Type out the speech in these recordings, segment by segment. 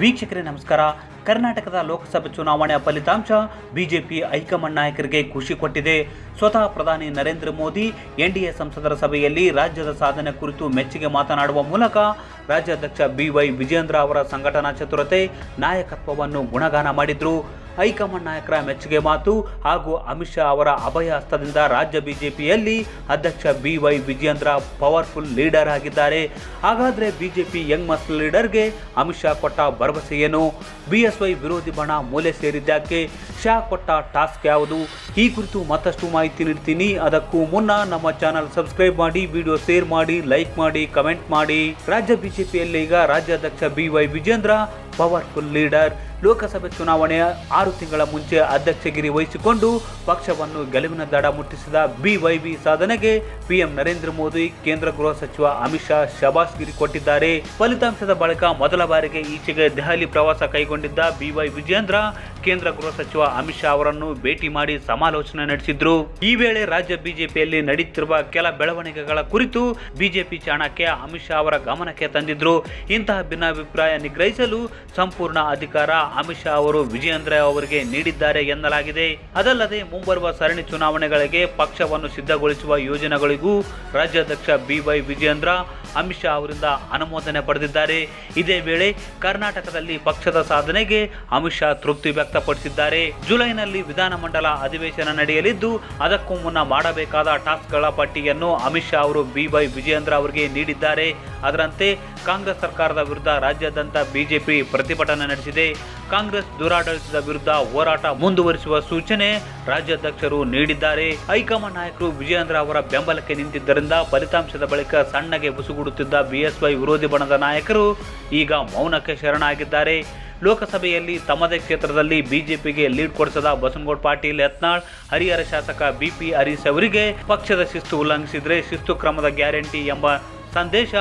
ವೀಕ್ಷಕರೇ ನಮಸ್ಕಾರ. ಕರ್ನಾಟಕದ ಲೋಕಸಭೆ ಚುನಾವಣೆಯ ಫಲಿತಾಂಶ ಬಿಜೆಪಿ ಹೈಕಮಾಂಡ್ ನಾಯಕರಿಗೆ ಖುಷಿ ಕೊಟ್ಟಿದೆ. ಸ್ವತಃ ಪ್ರಧಾನಿ ನರೇಂದ್ರ ಮೋದಿ ಎನ್ಡಿಎ ಸಂಸದರ ಸಭೆಯಲ್ಲಿ ರಾಜ್ಯದ ಸಾಧನೆ ಕುರಿತು ಮೆಚ್ಚುಗೆ ಮಾತನಾಡುವ ಮೂಲಕ ರಾಜ್ಯಾಧ್ಯಕ್ಷ ಬಿವೈ ವಿಜೇಂದ್ರ ಅವರ ಸಂಘಟನಾ ಚತುರತೆ ನಾಯಕತ್ವವನ್ನು ಗುಣಗಾನ ಮಾಡಿದ್ರು. ಹೈಕಮಾಂಡ್ ನಾಯಕರ ಮೆಚ್ಚುಗೆ ಮಾತು ಹಾಗೂ ಅಮಿತ್ ಶಾ ಅವರ ಅಭಯ ಹಸ್ತದಿಂದ ರಾಜ್ಯ ಬಿಜೆಪಿಯಲ್ಲಿ ಅಧ್ಯಕ್ಷ B Y Vijayendra powerful leader ಆಗಿದ್ದಾರೆ. ಹಾಗಾದರೆ ಬಿಜೆಪಿ ಯಂಗ್ ಮಸ್ಲ್ ಲೀಡರ್ಗೆ ಅಮಿತ್ ಶಾ ಕೊಟ್ಟ ಭರವಸೆ ಏನು? ಬಿ ಎಸ್ ವೈ ವಿರೋಧಿ ಬಣ ಮೂಲೆ ಸೇರಿದ್ದಕ್ಕೆ ಶಾ ಕೊಟ್ಟ ಟಾಸ್ಕ್ ಯಾವುದು? ಈ ಕುರಿತು ಮತ್ತಷ್ಟು ಮಾಹಿತಿ ನೀಡ್ತೀನಿ. ಅದಕ್ಕೂ ಮುನ್ನ ನಮ್ಮ ಚಾನಲ್ ಸಬ್ಸ್ಕ್ರೈಬ್ ಮಾಡಿ, ವಿಡಿಯೋ ಶೇರ್ ಮಾಡಿ, ಲೈಕ್ ಮಾಡಿ, ಕಮೆಂಟ್ ಮಾಡಿ. ರಾಜ್ಯ ಬಿಜೆಪಿಯಲ್ಲಿ ಈಗ ರಾಜ್ಯಾಧ್ಯಕ್ಷ B Y Vijayendra powerful leader. Lok Sabha ಚುನಾವಣೆಯ ಆರು ತಿಂಗಳ ಮುಂಚೆ ಅಧ್ಯಕ್ಷಗಿರಿ ವಹಿಸಿಕೊಂಡು ಪಕ್ಷವನ್ನು ಗೆಲುವಿನ ದಡ ಮುಟ್ಟಿಸಿದ ಬಿವೈಬಿ ಸಾಧನೆಗೆ ಪಿಎಂ ನರೇಂದ್ರ ಮೋದಿ, ಕೇಂದ್ರ ಗೃಹ ಸಚಿವ ಅಮಿತ್ ಶಾ ಶಬಾಷ್ಗಿರಿ ಕೊಟ್ಟಿದ್ದಾರೆ. ಫಲಿತಾಂಶದ ಬಳಿಕ ಮೊದಲ ಬಾರಿಗೆ ಈಚೆಗೆ ದೆಹಲಿ ಪ್ರವಾಸ ಕೈಗೊಂಡಿದ್ದ ಬಿವೈ ವಿಜೇಂದ್ರ ಕೇಂದ್ರ ಗೃಹ ಸಚಿವ ಅಮಿತ್ ಶಾ ಅವರನ್ನು ಭೇಟಿ ಮಾಡಿ ಸಮಾಲೋಚನೆ ನಡೆಸಿದ್ರು. ಈ ವೇಳೆ ರಾಜ್ಯ ಬಿಜೆಪಿಯಲ್ಲಿ ನಡೆಯುತ್ತಿರುವ ಕೆಲ ಬೆಳವಣಿಗೆಗಳ ಕುರಿತು ಬಿಜೆಪಿ ಚಾಣಕ್ಯ ಅಮಿತ್ ಶಾ ಅವರ ಗಮನಕ್ಕೆ ತಂದಿದ್ರು. ಇಂತಹ ಭಿನ್ನಾಭಿಪ್ರಾಯ ನಿಗ್ರಹಿಸಲು ಸಂಪೂರ್ಣ ಅಧಿಕಾರ ಅಮಿತ್ ಶಾ ಅವರು ವಿಜಯೇಂದ್ರ ಅವರಿಗೆ ನೀಡಿದ್ದಾರೆ ಎನ್ನಲಾಗಿದೆ. ಅದಲ್ಲದೆ ಮುಂಬರುವ ಸರಣಿ ಚುನಾವಣೆಗಳಿಗೆ ಪಕ್ಷವನ್ನು ಸಿದ್ಧಗೊಳಿಸುವ ಯೋಜನೆಗಳಿಗೂ ರಾಜ್ಯಾಧ್ಯಕ್ಷ ಬಿವೈ ವಿಜಯೇಂದ್ರ, ಅಮಿತ್ ಶಾ ಅವರಿಂದ ಅನುಮೋದನೆ ಪಡೆದಿದ್ದಾರೆ. ಇದೇ ವೇಳೆ ಕರ್ನಾಟಕದಲ್ಲಿ ಪಕ್ಷದ ಸಾಧನೆಗೆ ಅಮಿತ್ ಶಾ ತೃಪ್ತಿ ವ್ಯಕ್ತಪಡಿಸಿದ್ದಾರೆ. ಜುಲೈನಲ್ಲಿ ವಿಧಾನಮಂಡಲ ಅಧಿವೇಶನ ನಡೆಯಲಿದ್ದು, ಅದಕ್ಕೂ ಮುನ್ನ ಮಾಡಬೇಕಾದ ಟಾಸ್ಕ್ಗಳ ಪಟ್ಟಿಯನ್ನು ಅಮಿತ್ ಶಾ ಅವರು ಬಿವೈ ವಿಜಯೇಂದ್ರ ಅವರಿಗೆ ನೀಡಿದ್ದಾರೆ. ಅದರಂತೆ ಕಾಂಗ್ರೆಸ್ ಸರ್ಕಾರದ ವಿರುದ್ಧ ರಾಜ್ಯಾದ್ಯಂತ ಬಿಜೆಪಿ ಪ್ರತಿಭಟನೆ ನಡೆಸಿದೆ. ಕಾಂಗ್ರೆಸ್ ದುರಾಡಳಿತದ ವಿರುದ್ಧ ಹೋರಾಟ ಮುಂದುವರಿಸುವ ಸೂಚನೆ ರಾಜ್ಯಾಧ್ಯಕ್ಷರು ನೀಡಿದ್ದಾರೆ. ಹೈಕಮಾಂಡ್ ನಾಯಕರು ವಿಜಯೇಂದ್ರ ಅವರ ಬೆಂಬಲಕ್ಕೆ ನಿಂತಿದ್ದರಿಂದ ಫಲಿತಾಂಶದ ಬಳಿಕ ಸಣ್ಣಗೆ ಬುಸುಗುಡುತ್ತಿದ್ದ ಬಿಎಸ್ವೈ ವಿರೋಧಿ ಬಣದ ನಾಯಕರು ಈಗ ಮೌನಕ್ಕೆ ಶರಣಾಗಿದ್ದಾರೆ. ಲೋಕಸಭೆಯಲ್ಲಿ ತಮ್ಮದೇ ಕ್ಷೇತ್ರದಲ್ಲಿ ಬಿಜೆಪಿಗೆ ಲೀಡ್ ಕೊಡಿಸದ ಬಸನಗೌಡ ಪಾಟೀಲ್, ಯತ್ನಾಳ್, ಹರಿಹರ ಶಾಸಕ ಬಿಪಿ ಹರೀಶ್ ಅವರಿಗೆ ಪಕ್ಷದ ಶಿಸ್ತು ಉಲ್ಲಂಘಿಸಿದರೆ ಶಿಸ್ತು ಕ್ರಮದ ಗ್ಯಾರಂಟಿ ಎಂಬ ಸಂದೇಶ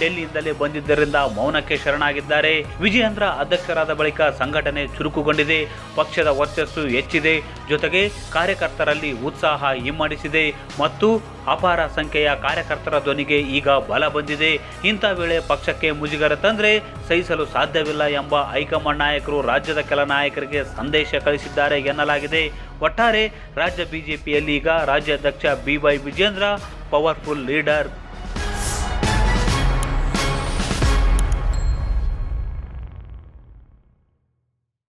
ಡೆಲ್ಲಿಯಿಂದಲೇ ಬಂದಿದ್ದರಿಂದ ಮೌನಕ್ಕೆ ಶರಣಾಗಿದ್ದಾರೆ. ವಿಜಯೇಂದ್ರ ಅಧ್ಯಕ್ಷರಾದ ಬಳಿಕ ಸಂಘಟನೆ ಚುರುಕುಗೊಂಡಿದೆ. ಪಕ್ಷದ ವರ್ಚಸ್ಸು ಹೆಚ್ಚಿದೆ. ಜೊತೆಗೆ ಕಾರ್ಯಕರ್ತರಲ್ಲಿ ಉತ್ಸಾಹ ಹಿಮ್ಮಡಿಸಿದೆ. ಮತ್ತು ಅಪಾರ ಸಂಖ್ಯೆಯ ಕಾರ್ಯಕರ್ತರ ಧ್ವನಿಗೆ ಈಗ ಬಲ ಬಂದಿದೆ. ಇಂಥ ವೇಳೆ ಪಕ್ಷಕ್ಕೆ ಮುಜುಗರ ತಂದರೆ ಸಹಿಸಲು ಸಾಧ್ಯವಿಲ್ಲ ಎಂಬ ಹೈಕಮಾಂಡ್ ನಾಯಕರು ರಾಜ್ಯದ ಕೆಲ ನಾಯಕರಿಗೆ ಸಂದೇಶ ಕಳಿಸಿದ್ದಾರೆ ಎನ್ನಲಾಗಿದೆ. ಒಟ್ಟಾರೆ ರಾಜ್ಯ ಬಿಜೆಪಿಯಲ್ಲಿ ಈಗ ರಾಜ್ಯಾಧ್ಯಕ್ಷ B Y Vijayendra powerful leader